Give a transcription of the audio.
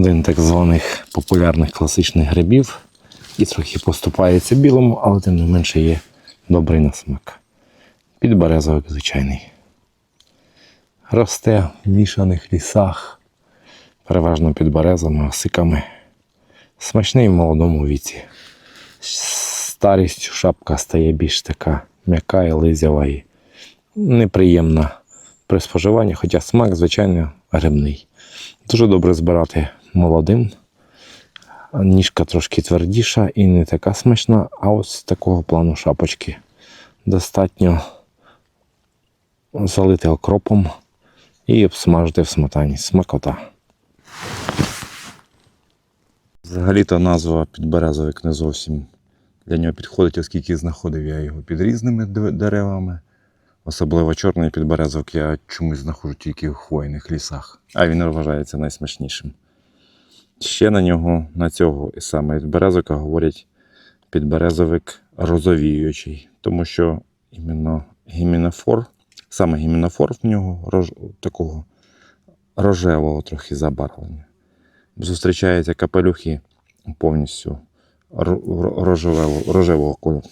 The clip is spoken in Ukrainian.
Один так званих популярних класичних грибів. І трохи поступається білому, але тим не менше є добрий на смак. Підберезовик звичайний. Росте в мішаних лісах, переважно під березами, осиками. Смачний в молодому віці. Старістю шапка стає більш така м'яка і лизява і неприємна при споживанні, хоча смак, звичайно, грибний. Дуже добре збирати молодим. Ніжка трошки твердіша і не така смачна, а ось такого плану шапочки. Достатньо залити окропом і обсмажити в сметані. Смакота. Взагалі-то назва підберезовик не зовсім для нього підходить, оскільки знаходив я його під різними деревами. Особливо чорний підберезовик я чомусь знаходжу тільки в хвойних лісах, а він вважається найсмачнішим. Ще на нього, на цього і саме підберезовика говорять підберезовик розовіючий, тому що іменно гімінофор, саме гімінофор в нього рож, такого рожевого трохи забарвлення. Зустрічаються капелюхи повністю ро- ро- рожевого, рожевого кольору.